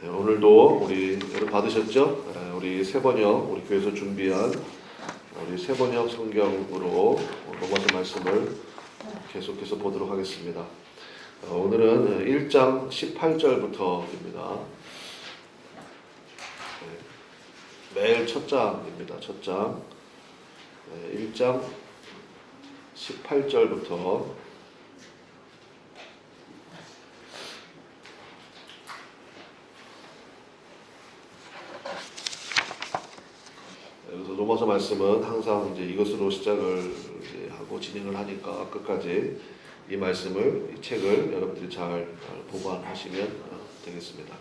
네, 오늘도 우리 여러분 받으셨죠? 네, 우리 세번역 우리 교회에서 준비한 우리 세번역 성경으로 로마서 말씀을 계속해서 보도록 하겠습니다. 어, 오늘은 1장 18절부터입니다. 네, 매일 첫 장입니다. 첫 장. 네, 1장 18절부터 그래서 로마서 말씀은 항상 이제 이것으로 시작을 이제 하고 진행을 하니까 끝까지 이 말씀을 이 책을 여러분들이 잘 보관하시면 어, 되겠습니다.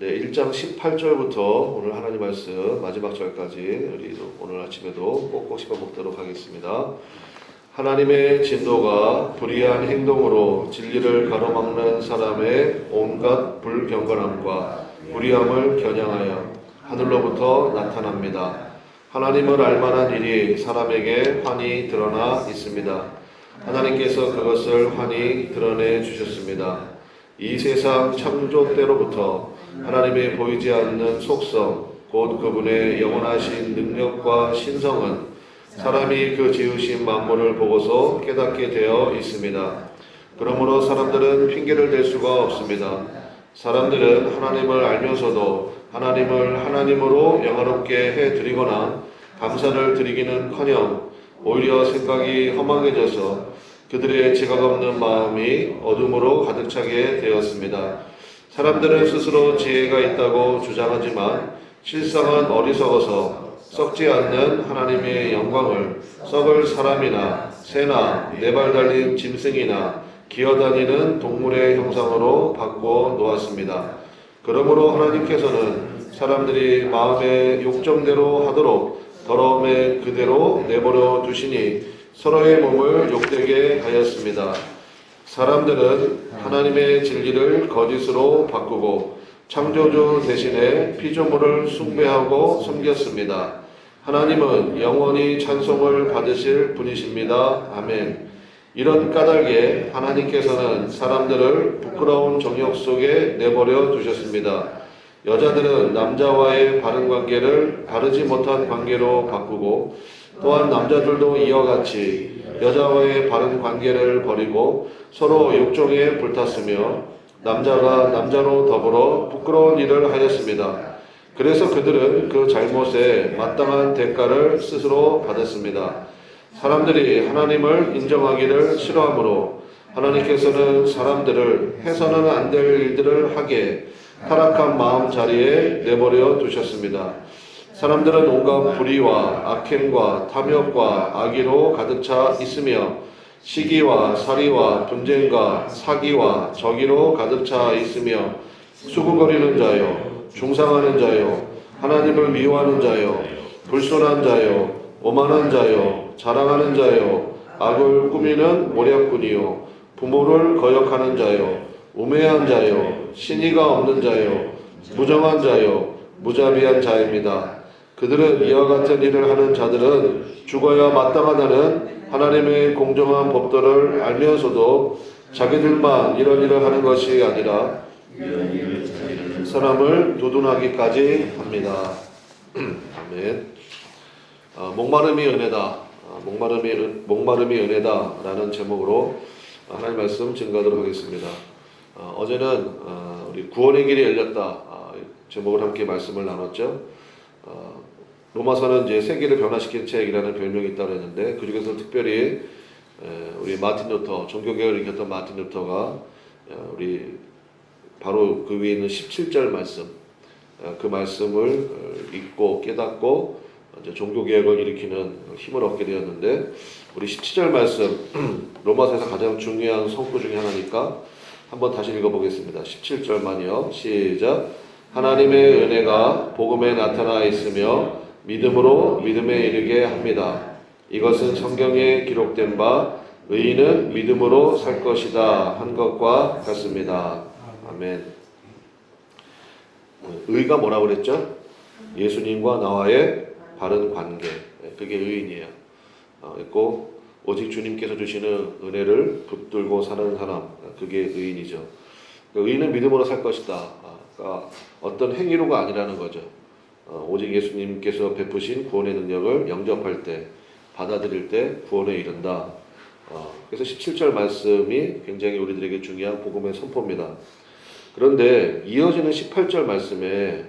네, 1장 18절부터 오늘 하나님 말씀 마지막 절까지 우리 오늘 아침에도 꼭꼭 씹어 먹도록 하겠습니다. 하나님의 진도가 불의한 행동으로 진리를 가로막는 사람의 온갖 불경건함과 불의함을 겨냥하여 하늘로부터 나타납니다. 하나님을 알만한 일이 사람에게 환히 드러나 있습니다. 하나님께서 그것을 환히 드러내 주셨습니다. 이 세상 창조 때로부터 하나님의 보이지 않는 속성, 곧 그분의 영원하신 능력과 신성은 사람이 그 지으신 만물을 보고서 깨닫게 되어 있습니다. 그러므로 사람들은 핑계를 댈 수가 없습니다. 사람들은 하나님을 알면서도 하나님을 하나님으로 영화롭게 해 드리거나 감사를 드리기는커녕 오히려 생각이 허망해져서 그들의 지각 없는 마음이 어둠으로 가득 차게 되었습니다. 사람들은 스스로 지혜가 있다고 주장하지만 실상은 어리석어서 썩지 않는 하나님의 영광을 썩을 사람이나 새나 네 발 달린 짐승이나 기어다니는 동물의 형상으로 바꿔 놓았습니다. 그러므로 하나님께서는 사람들이 마음의 욕정대로 하도록 더러움의 그대로 내버려 두시니 서로의 몸을 욕되게 하였습니다. 사람들은 하나님의 진리를 거짓으로 바꾸고 창조주 대신에 피조물을 숭배하고 섬겼습니다. 하나님은 영원히 찬송을 받으실 분이십니다. 아멘. 이런 까닭에 하나님께서는 사람들을 부끄러운 정욕 속에 내버려 두셨습니다. 여자들은 남자와의 바른 관계를 바르지 못한 관계로 바꾸고 또한 남자들도 이와 같이 여자와의 바른 관계를 버리고 서로 욕정에 불탔으며 남자가 남자로 더불어 부끄러운 일을 하였습니다. 그래서 그들은 그 잘못에 마땅한 대가를 스스로 받았습니다. 사람들이 하나님을 인정하기를 싫어하므로 하나님께서는 사람들을 해서는 안 될 일들을 하게 타락한 마음 자리에 내버려 두셨습니다. 사람들은 온갖 불의와 악행과 탐욕과 악의로 가득 차 있으며 시기와 살이와 분쟁과 사기와 저기로 가득 차 있으며 수군거리는 자요 중상하는 자요 하나님을 미워하는 자요 불순한 자요 오만한 자요 자랑하는 자요 악을 꾸미는 모략꾼이요 부모를 거역하는 자요 우매한 자요 신의가 없는 자요 무정한 자요 무자비한 자입니다. 그들은 이와 같은 일을 하는 자들은 죽어야 마땅하다는 하나님의 공정한 법도를 알면서도 자기들만 이런 일을 하는 것이 아니라 사람을 두둔하기까지 합니다. 아멘. 아, 목마름이 은혜다. 아, 목마름이 은- 목마름이 은혜다라는 제목으로 하나님 말씀 증가하도록 하겠습니다. 아, 어제는 아, 우리 구원의 길이 열렸다 아, 제목을 함께 말씀을 나눴죠. 아, 로마서는 이제 세계를 변화시킨 책이라는 별명이 있다고 했는데 그 중에서 특별히 에, 우리 마틴 루터 종교개혁을 일으켰던 마틴 루터가 어, 우리 바로 그 위에 있는 17절 말씀 어, 그 말씀을 어, 읽고 깨닫고 이제 종교개혁을 일으키는 힘을 얻게 되었는데 우리 17절 말씀 로마서에서 가장 중요한 성구 중에 하나니까 한번 다시 읽어보겠습니다. 17절만요. 시작. 하나님의 은혜가 복음에 나타나 있으며 믿음으로 믿음에 이르게 합니다. 이것은 성경에 기록된 바 의인은 믿음으로 살 것이다 한 것과 같습니다. 아멘. 의가 뭐라고 그랬죠? 예수님과 나와의 바른 관계. 그게 의인이에요. 어, 있고 오직 주님께서 주시는 은혜를 붙들고 사는 사람. 그게 의인이죠. 그 의인은 믿음으로 살 것이다. 아, 그러니까 어떤 행위로가 아니라는 거죠. 어, 오직 예수님께서 베푸신 구원의 능력을 영접할 때, 받아들일 때 구원에 이른다. 어, 그래서 17절 말씀이 굉장히 우리들에게 중요한 복음의 선포입니다. 그런데 이어지는 18절 말씀에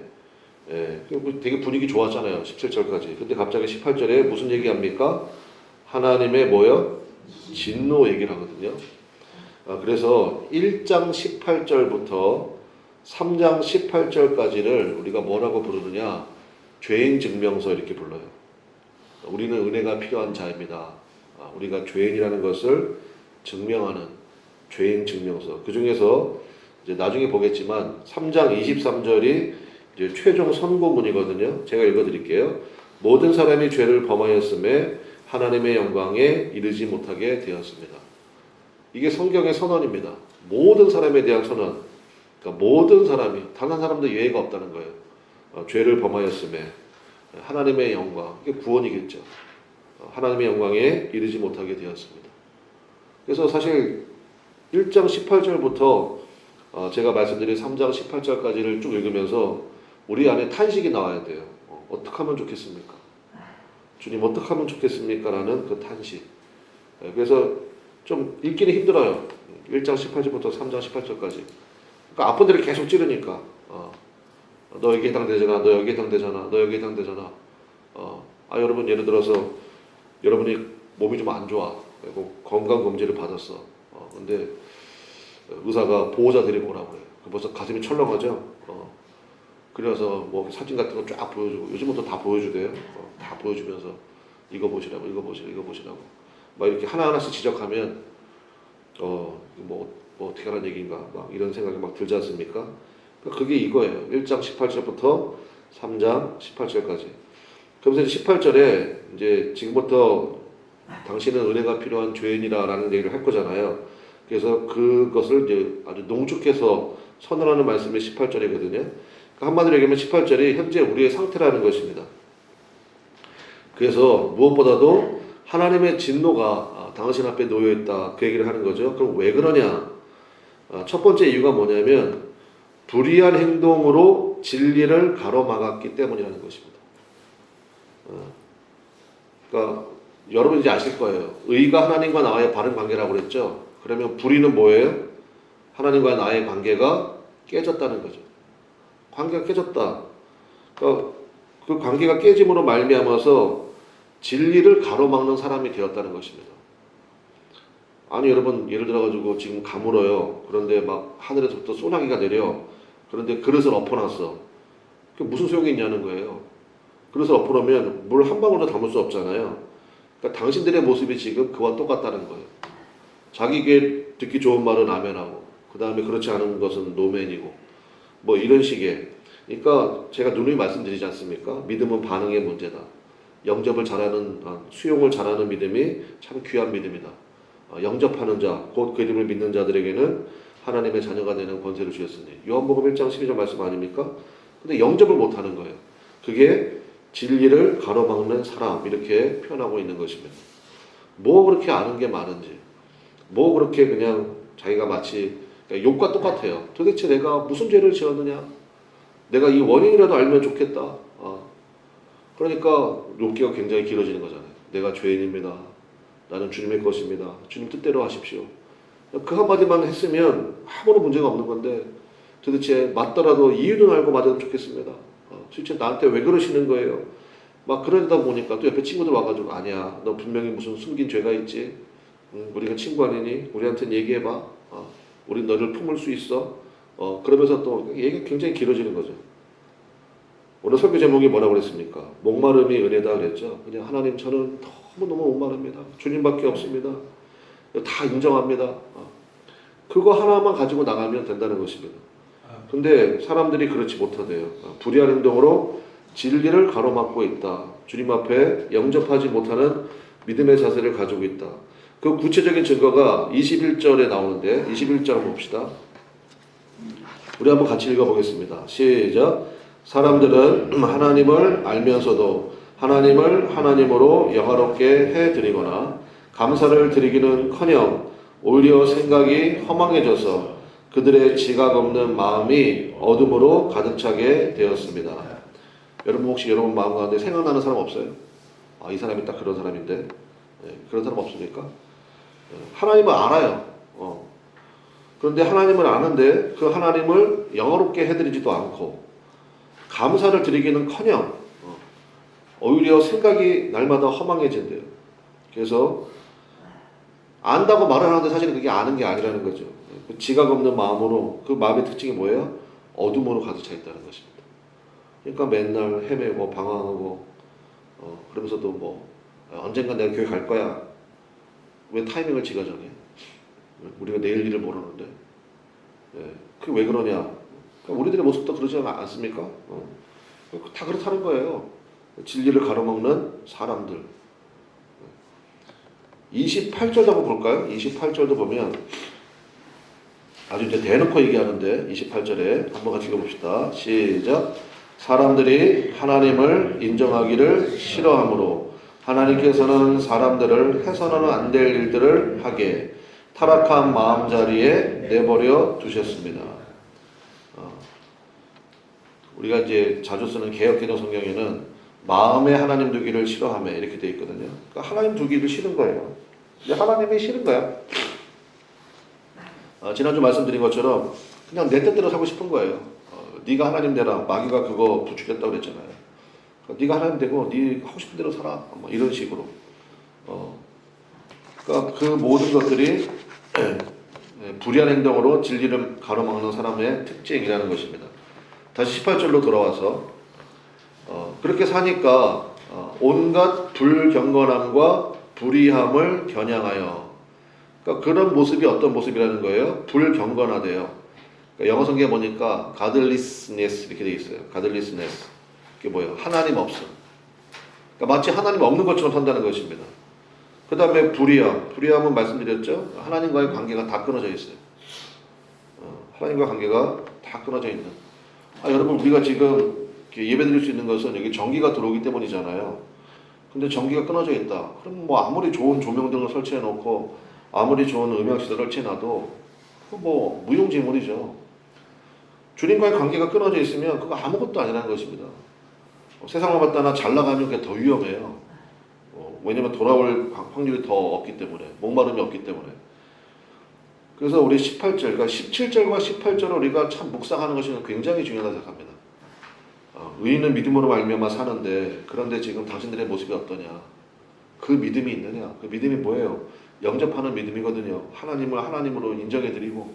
예, 그 되게 분위기 좋았잖아요. 17절까지. 근데 갑자기 18절에 무슨 얘기합니까? 하나님의 뭐요? 진노 얘기를 하거든요. 아, 그래서 1장 18절부터 3장 18절까지를 우리가 뭐라고 부르느냐? 죄인 증명서 이렇게 불러요. 우리는 은혜가 필요한 자입니다. 아, 우리가 죄인이라는 것을 증명하는 죄인 증명서. 그 중에서 이제 나중에 보겠지만 3장 23절이 이제 최종 선고문이거든요. 제가 읽어드릴게요. 모든 사람이 죄를 범하였음에 하나님의 영광에 이르지 못하게 되었습니다. 이게 성경의 선언입니다. 모든 사람에 대한 선언. 그러니까 모든 사람이 단 한 사람도 예외가 없다는 거예요. 어, 죄를 범하였음에 하나님의 영광, 이게 구원이겠죠. 어, 하나님의 영광에 이르지 못하게 되었습니다. 그래서 사실 1장 18절부터 어, 제가 말씀드린 3장 18절까지를 쭉 읽으면서 우리 안에 탄식이 나와야 돼요. 어, 어떻게 하면 좋겠습니까? 주님 어떻게 하면 좋겠습니까? 라는 그 탄식. 예, 그래서 좀 읽기는 힘들어요. 1장 18절부터 3장 18절까지. 그러니까 아픈 데를 계속 찌르니까. 어, 너 여기 해당되잖아. 너 여기 해당되잖아. 너 여기 해당되잖아. 어, 아, 여러분 예를 들어서 여러분이 몸이 좀 안 좋아. 그리고 건강 검진을 받았어. 어, 근데 의사가 보호자 데리고 오라고 그래요. 그 벌써 가슴이 철렁하죠? 어. 그래서 뭐 사진 같은 거 쫙 보여주고 요즘은 또 다 보여주대요. 어, 다 보여주면서 이거 보시라고 이거 보시라고 이거 보시라고 막 이렇게 하나하나씩 지적하면 어뭐 뭐 어떻게 하라는 얘기인가 막 이런 생각이 막 들지 않습니까? 그러니까 그게 이거예요. 1장 18절부터 3장 18절까지. 그러면서 이제 18절에 이제 지금부터 당신은 은혜가 필요한 죄인이라라는 얘기를 할 거잖아요. 그래서 그것을 이제 아주 농축해서 선언하는 말씀이 18절이거든요. 그러니까 한마디로 얘기하면 18절이 현재 우리의 상태라는 것입니다. 그래서 무엇보다도 하나님의 진노가 아, 당신 앞에 놓여 있다 그 얘기를 하는 거죠. 그럼 왜 그러냐? 아, 첫 번째 이유가 뭐냐면 불의한 행동으로 진리를 가로막았기 때문이라는 것입니다. 어, 그러니까 여러분 이제 아실 거예요. 의가 하나님과 나와의 바른 관계라고 그랬죠. 그러면 불의는 뭐예요? 하나님과 나의 관계가 깨졌다는 거죠. 관계가 깨졌다. 그러니까 그 관계가 깨짐으로 말미암아서 진리를 가로막는 사람이 되었다는 것입니다. 아니 여러분 예를 들어가지고 지금 가물어요. 그런데 막 하늘에서부터 소나기가 내려. 그런데 그릇을 엎어놨어. 그 무슨 소용이 있냐는 거예요. 그릇을 엎어놓으면 물 한 방울도 담을 수 없잖아요. 그러니까 당신들의 모습이 지금 그와 똑같다는 거예요. 자기에게 듣기 좋은 말은 아멘하고 그 다음에 그렇지 않은 것은 노맨이고 뭐 이런 식의 그러니까 제가 누누이 말씀드리지 않습니까? 믿음은 반응의 문제다. 영접을 잘하는 아, 수용을 잘하는 믿음이 참 귀한 믿음이다. 어, 영접하는 자, 곧 그 이름을 믿는 자들에게는 하나님의 자녀가 되는 권세를 주셨으니 요한복음 1장 12절 말씀 아닙니까? 근데 영접을 못하는 거예요. 그게 진리를 가로막는 사람 이렇게 표현하고 있는 것입니다. 뭐 그렇게 아는 게 많은지, 뭐 그렇게 그냥 자기가 마치 욕과 똑같아요. 도대체 내가 무슨 죄를 지었느냐? 내가 이 원인이라도 알면 좋겠다. 어. 그러니까 욕기가 굉장히 길어지는 거잖아요. 내가 죄인입니다. 나는 주님의 것입니다. 주님 뜻대로 하십시오. 그 한마디만 했으면 아무런 문제가 없는 건데 도대체 맞더라도 이유는 알고 맞으면 좋겠습니다. 어, 도대체 나한테 왜 그러시는 거예요? 막 그러다 보니까 또 옆에 친구들 와가지고 아니야 너 분명히 무슨 숨긴 죄가 있지 음, 우리가 친구 아니니 우리한테는 얘기해봐 어, 우린 너를 품을 수 있어? 어, 그러면서 또 얘기가 굉장히 길어지는 거죠. 오늘 설교 제목이 뭐라고 그랬습니까? 목마름이 은혜다 그랬죠? 그냥 하나님 저는 너무너무 목마릅니다. 주님밖에 없습니다. 다 인정합니다. 어, 그거 하나만 가지고 나가면 된다는 것입니다. 근데 사람들이 그렇지 못하대요. 어, 불의한 행동으로 진리를 가로막고 있다. 주님 앞에 영접하지 못하는 믿음의 자세를 가지고 있다. 그 구체적인 증거가 21절에 나오는데 21절 봅시다. 우리 한번 같이 읽어보겠습니다. 시작. 사람들은 하나님을 알면서도 하나님을 하나님으로 영화롭게 해드리거나 감사를 드리기는커녕 오히려 생각이 허망해져서 그들의 지각 없는 마음이 어둠으로 가득 차게 되었습니다. 여러분 혹시 여러분 마음 가운데 생각나는 사람 없어요? 아, 이 사람이 딱 그런 사람인데 예, 그런 사람 없습니까? 예, 하나님을 알아요. 어. 그런데 하나님을 아는데 그 하나님을 영어롭게 해드리지도 않고 감사를 드리기는커녕 어, 오히려 생각이 날마다 허망해진대요. 그래서 안다고 말을 하는데 사실은 그게 아는 게 아니라는 거죠. 그 지각 없는 마음으로 그 마음의 특징이 뭐예요? 어둠으로 가득 차 있다는 것입니다. 그러니까 맨날 헤매고 방황하고 어, 그러면서도 뭐 언젠가 내가 교회 갈 거야. 왜 타이밍을 지가 정해? 우리가 내일 일을 모르는데. 예, 그게 왜 그러냐? 그러니까 우리들의 모습도 그러지 않- 않습니까? 어. 다 그렇다는 거예요. 진리를 가로막는 사람들. 28절도 한번 볼까요? 28절도 보면 아주 이제 대놓고 얘기하는데 28절에 한번 같이 읽어봅시다. 시작. 사람들이 하나님을 인정하기를 싫어하므로 하나님께서는 사람들을 해서는 안 될 일들을 하게 타락한 마음 자리에 내버려 두셨습니다. 어, 우리가 이제 자주 쓰는 개혁기도 성경에는 마음에 하나님 두기를 싫어하며 이렇게 돼 있거든요. 그러니까 하나님 두기를 싫은 거예요. 근데 하나님이 싫은 거야. 어, 지난주 말씀드린 것처럼 그냥 내 뜻대로 살고 싶은 거예요. 어, 네가 하나님 되라. 마귀가 그거 부추겼다고 그랬잖아요. 그러니까 네가 하나님 되고 네 하고 싶은 대로 살아. 뭐 이런 식으로. 어, 그러니까 그 모든 것들이 예, 불의한 행동으로 진리를 가로막는 사람의 특징이라는 것입니다. 다시 18절로 돌아와서 어, 그렇게 사니까 어, 온갖 불경건함과 불의함을 겨냥하여 그러니까 그런 모습이 어떤 모습이라는 거예요? 불경건하대요. 그러니까 영어 성경에 보니까 godlessness 이렇게 돼 있어요. godlessness. 그게 뭐예요? 하나님 없음. 그러니까 마치 하나님 없는 것처럼 산다는 것입니다. 그 다음에 불의함. 불의함은 말씀드렸죠? 하나님과의 관계가 다 끊어져 있어요. 어, 하나님과 관계가 다 끊어져 있는. 아, 여러분, 우리가 지금 예배 드릴 수 있는 것은 여기 전기가 들어오기 때문이잖아요. 근데 전기가 끊어져 있다. 그럼 뭐 아무리 좋은 조명등을 설치해 놓고 아무리 좋은 음향시설을 설치해놔도 그뭐 무용지물이죠. 주님과의 관계가 끊어져 있으면 그거 아무것도 아니라는 것입니다. 어, 세상을 봤다나 잘 나가면 그게 더 위험해요. 어, 왜냐면 돌아올 확률이 더 없기 때문에 목마름이 없기 때문에. 그래서 우리 18절, 그러니까 17절과 18절을 우리가 참 묵상하는 것이 굉장히 중요하다고 생각합니다. 어, 의인은 믿음으로 말미암아 사는데 그런데 지금 당신들의 모습이 어떠냐? 그 믿음이 있느냐? 그 믿음이 뭐예요? 영접하는 믿음이거든요. 하나님을 하나님으로 인정해드리고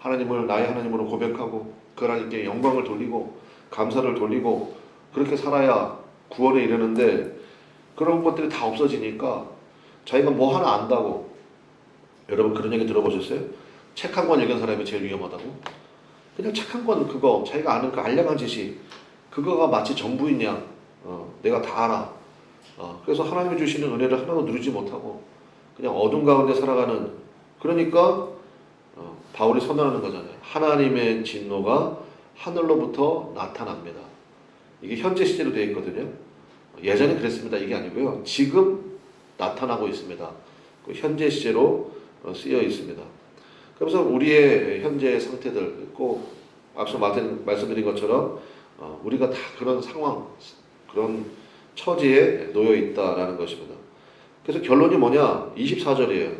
하나님을 나의 하나님으로 고백하고 그 하나님께 영광을 돌리고 감사를 돌리고 그렇게 살아야 구원에 이르는데 그런 것들이 다 없어지니까 자기가 뭐 하나 안다고 여러분 그런 얘기 들어보셨어요? 책 한 권 읽은 사람이 제일 위험하다고? 그냥 책 한 권 그거 자기가 아는 그 알량한 지식 그거가 마치 전부인 양 어, 내가 다 알아 어, 그래서 하나님이 주시는 은혜를 하나도 누리지 못하고 그냥 어둠 가운데 살아가는 그러니까 어, 바울이 선언하는 거잖아요. 하나님의 진노가 하늘로부터 나타납니다. 이게 현재 시제로 되어 있거든요. 예전에 그랬습니다. 이게 아니고요. 지금 나타나고 있습니다. 그 현재 시제로 어, 쓰여 있습니다. 그래서 우리의 현재 상태들 꼭 앞서 말씀- 말씀드린 것처럼 어, 우리가 다 그런 상황, 그런 처지에 놓여 있다라는 것입니다. 그래서 결론이 뭐냐? 24절이에요.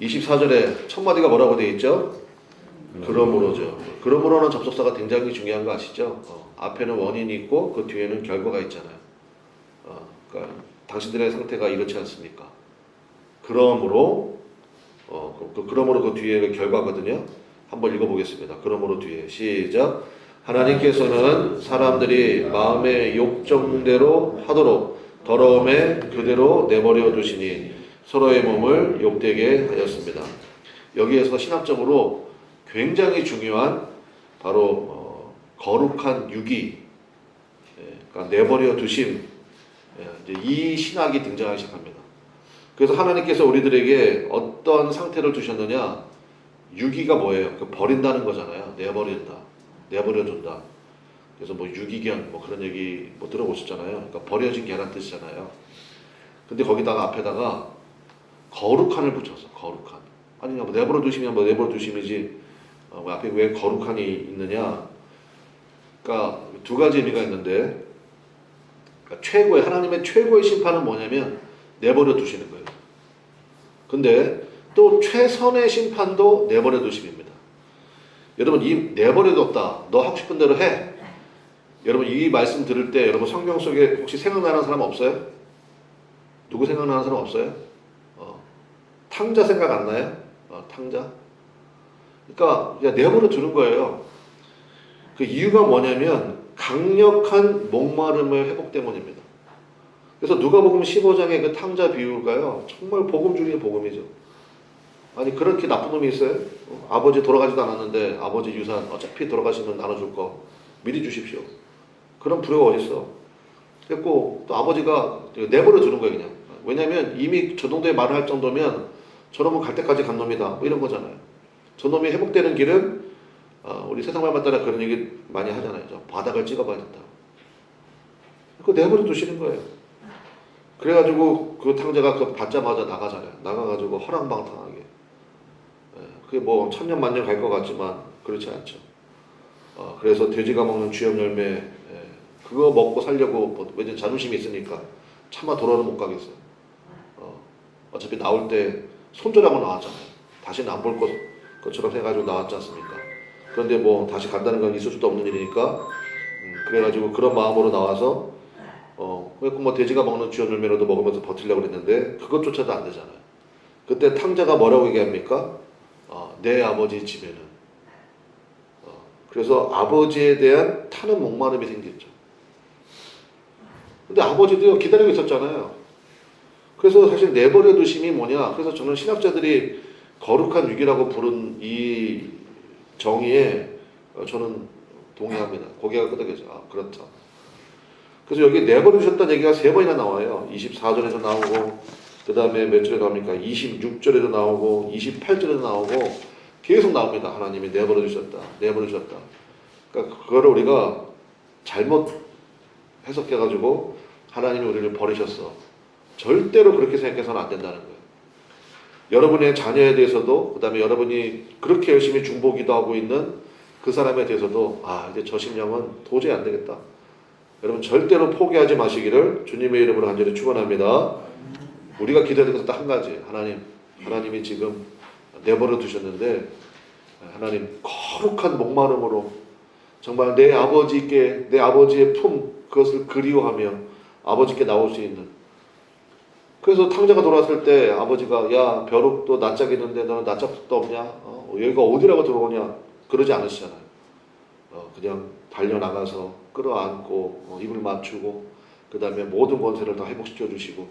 24절에 첫 마디가 뭐라고 되어 있죠? 그러므로죠. 그러므로는 접속사가 굉장히 중요한 거 아시죠? 어, 앞에는 원인이 있고 그 뒤에는 결과가 있잖아요. 어, 그러니까 당신들의 상태가 이렇지 않습니까? 그러므로 어, 그, 그 그러므로 그 뒤에 그 결과거든요. 한번 읽어보겠습니다. 그러므로 뒤에 시작. 하나님께서는 사람들이 마음의 욕정대로 하도록 더러움에 그대로 내버려 두시니 서로의 몸을 욕되게 하였습니다. 여기에서 신학적으로 굉장히 중요한 바로 어, 거룩한 유기, 예, 그러니까 내버려 두심, 예, 이 신학이 등장하기 시작합니다. 그래서 하나님께서 우리들에게 어떤 상태를 두셨느냐? 유기가 뭐예요? 그 버린다는 거잖아요. 내버린다, 내버려둔다. 그래서 뭐 유기견 뭐 그런 얘기 뭐 들어보셨잖아요. 그러니까 버려진 개란 뜻이잖아요. 근데 거기다가 앞에다가 거룩한을 붙였어. 거룩한. 아니 뭐 내버려 두시면 뭐 내버려 두심이지 어, 뭐 앞에 왜 거룩한이 있느냐? 그러니까 두 가지 의미가 있는데 그러니까 최고의 하나님의 최고의 심판은 뭐냐면 내버려 두시는 거예요. 근데 또 최선의 심판도 내버려 두심입니다. 여러분 이 내버려 뒀다. 너 하고 싶은 대로 해. 여러분 이 말씀 들을 때 여러분 성경 속에 혹시 생각나는 사람 없어요? 누구 생각나는 사람 없어요? 어, 탕자 생각 안 나요? 어, 탕자? 그러니까 그냥 내버려 두는 거예요. 그 이유가 뭐냐면 강력한 목마름을 회복 때문입니다. 그래서 누가복음 15장의 그 탕자 비유가요. 정말 복음 중에 복음이죠. 아니 그렇게 나쁜 놈이 있어요? 어, 아버지 돌아가지도 않았는데 아버지 유산 어차피 돌아가시면 나눠줄 거 미리 주십시오. 그런 불효가 어딨어? 그랬고 또 아버지가 내버려 두는 거예요 그냥. 왜냐면 이미 저 정도의 말을 할 정도면 저놈은 갈 때까지 간 놈이다. 뭐 이런 거잖아요. 저놈이 회복되는 길은 어, 우리 세상 말만 따라 그런 얘기 많이 하잖아요. 저 바닥을 찍어봐야 된다. 그거 내버려 두시는 거예요. 그래가지고 그 탕자가 그 받자마자 나가잖아요. 나가가지고 허랑방탕하게. 예, 그게 뭐 천년 만년 갈 것 같지만 그렇지 않죠. 어, 그래서 돼지가 먹는 쥐염 열매 예, 그거 먹고 살려고 뭐, 왜냐 자존심이 있으니까 차마 돌아는 못 가겠어요. 어, 어차피 나올 때 손절하고 나왔잖아요. 다시는 안 볼 것, 것처럼 해가지고 나왔지 않습니까? 그런데 뭐 다시 간다는 건 있을 수도 없는 일이니까 음, 그래가지고 그런 마음으로 나와서 어, 뭐 돼지가 먹는 쥐염 열매라도 먹으면서 버틸려고 그랬는데 그것조차도 안 되잖아요. 그때 탕자가 뭐라고 얘기합니까? 어, 내 아버지 집에는 어, 그래서 아버지에 대한 타는 목마름이 생겼죠. 근데 아버지도 기다리고 있었잖아요. 그래서 사실 내버려 두심이 뭐냐? 그래서 저는 신학자들이 거룩한 위기라고 부른 이 정의에 어, 저는 동의합니다. 고개가 끄덕여져. 아, 그렇다. 그래서 여기 내버려 두셨다는 얘기가 세 번이나 나와요. 24절에서 나오고, 그 다음에 몇 절에 나옵니까? 26절에도 나오고, 28절에도 나오고, 계속 나옵니다. 하나님이 내버려 두셨다. 내버려 두셨다. 그러니까 그거를 우리가 잘못 해석해가지고, 하나님이 우리를 버리셨어. 절대로 그렇게 생각해서는 안 된다는 거예요. 여러분의 자녀에 대해서도, 그 다음에 여러분이 그렇게 열심히 중보기도 하고 있는 그 사람에 대해서도, 아, 이제 저 심령은 도저히 안 되겠다. 여러분 절대로 포기하지 마시기를 주님의 이름으로 간절히 축원합니다. 우리가 될 것은 딱 한 가지. 하나님, 하나님이 지금 내버려 두셨는데 하나님 거룩한 목마름으로 정말 내 아버지께 내 아버지의 품 그것을 그리워하며 아버지께 나올 수 있는 그래서 탕자가 돌아왔을 때 아버지가 야 벼룩도 낯짝이 있는데 너는 낯짝도 없냐 어, 여기가 어디라고 들어오냐 그러지 않으시잖아요 어, 그냥 달려 나가서 끌어안고 어, 입을 맞추고 그 다음에 모든 권세를 다 회복시켜 주시고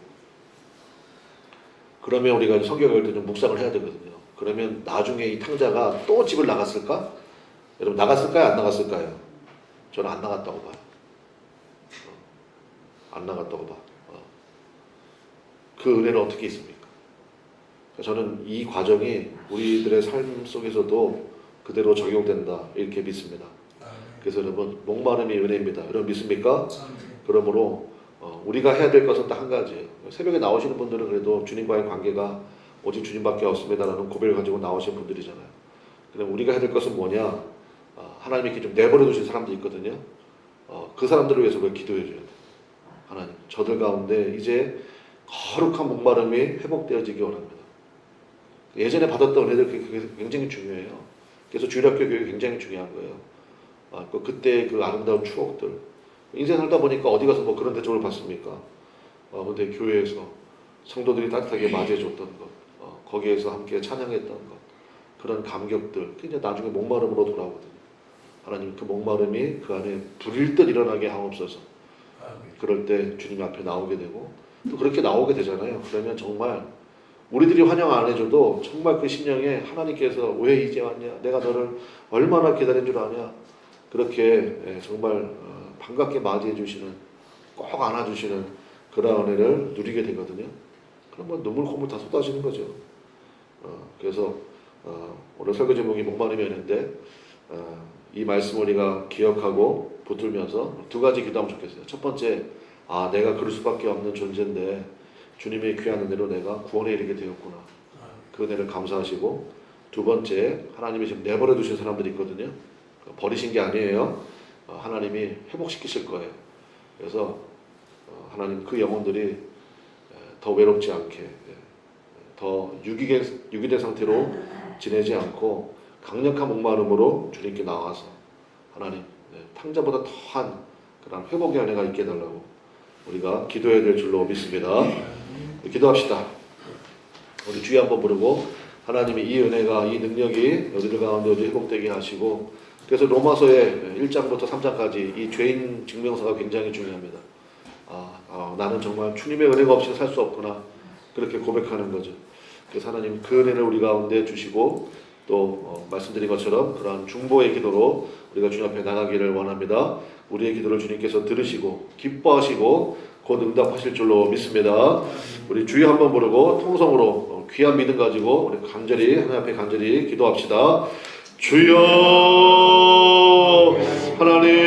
그러면 우리가 성경을 때좀 묵상을 해야 되거든요 그러면 나중에 이 탕자가 또 집을 나갔을까? 여러분 나갔을까요? 안 나갔을까요? 저는 안 나갔다고 봐요 어, 안 나갔다고 봐 어. 그 은혜는 어떻게 있습니까? 저는 이 과정이 우리들의 삶 속에서도 그대로 적용된다 이렇게 믿습니다. 그래서 여러분 목마름이 은혜입니다. 여러분 믿습니까? 그러므로 어, 우리가 해야 될 것은 딱 한 가지예요. 새벽에 나오시는 분들은 그래도 주님과의 관계가 오직 주님밖에 없습니다라는 고백을 가지고 나오신 분들이잖아요. 그럼 우리가 해야 될 것은 뭐냐? 어, 하나님이 이렇게 좀 내버려 두신 사람들이 있거든요. 어, 그 사람들을 위해서 우리가 기도해 줘야 돼요. 하나님, 저들 가운데 이제 거룩한 목마름이 회복되어지기 원합니다. 예전에 받았던 은혜들 굉장히 중요해요. 그래서 주일학교 교육이 굉장히 중요한 거예요. 아, 그 그때 그 아름다운 추억들. 인생 살다 보니까 어디 가서 뭐 그런 대접을 받습니까? 어, 근데 교회에서 성도들이 따뜻하게 맞이해줬던 것, 어, 거기에서 함께 찬양했던 것, 그런 감격들, 그게 이제 나중에 목마름으로 돌아오거든요. 하나님 그 목마름이 그 안에 불일 듯 일어나게 하옵소서. 그럴 때 주님 앞에 나오게 되고 또 그렇게 나오게 되잖아요. 그러면 정말 우리들이 환영 안 해줘도 정말 그 심령에 하나님께서 왜 이제 왔냐? 내가 너를 얼마나 기다린 줄 아냐? 그렇게 예, 정말 어, 반갑게 맞이해 주시는 꼭 안아주시는 그런 은혜를 누리게 되거든요. 그러면 눈물 콧물 다 쏟아지는 거죠. 어, 그래서 어, 오늘 설교 제목이 목마름이 있는데 어, 이 말씀 우리가 기억하고 붙들면서 두 가지 기도하면 좋겠어요. 첫 번째, 아 내가 그럴 수밖에 없는 존재인데 주님의 귀한 은혜로 내가 구원에 이르게 되었구나. 그 은혜를 감사하시고 두 번째 하나님이 지금 내버려 두신 사람들이 있거든요. 버리신 게 아니에요. 어, 하나님이 회복시키실 거예요. 그래서 어, 하나님 그 영혼들이 에, 더 외롭지 않게 예, 더 유기된, 유기된 상태로 지내지 않고 강력한 목마름으로 주님께 나와서 하나님 네, 탕자보다 더한 그런 회복의 은혜가 있게 해달라고 우리가 기도해야 될 줄로 믿습니다. 네, 기도합시다. 우리 주여 한번 부르고 하나님이 이 은혜가 이 능력이 너희들 가운데 회복되게 하시고 그래서 로마서의 1장부터 3장까지 이 죄인 증명서가 굉장히 중요합니다. 아, 아, 나는 정말 주님의 은혜가 없이 살 수 없구나 그렇게 고백하는 거죠. 그래서 하나님 그 은혜를 우리 가운데 주시고 또 어, 말씀드린 것처럼 그러한 중보의 기도로 우리가 주님 앞에 나가기를 원합니다. 우리의 기도를 주님께서 들으시고 기뻐하시고 곧 응답하실 줄로 믿습니다. 우리 주의 한번 부르고 통성으로 귀한 믿음 가지고 우리 간절히 하나님 앞에 간절히 기도합시다. 주여 하나님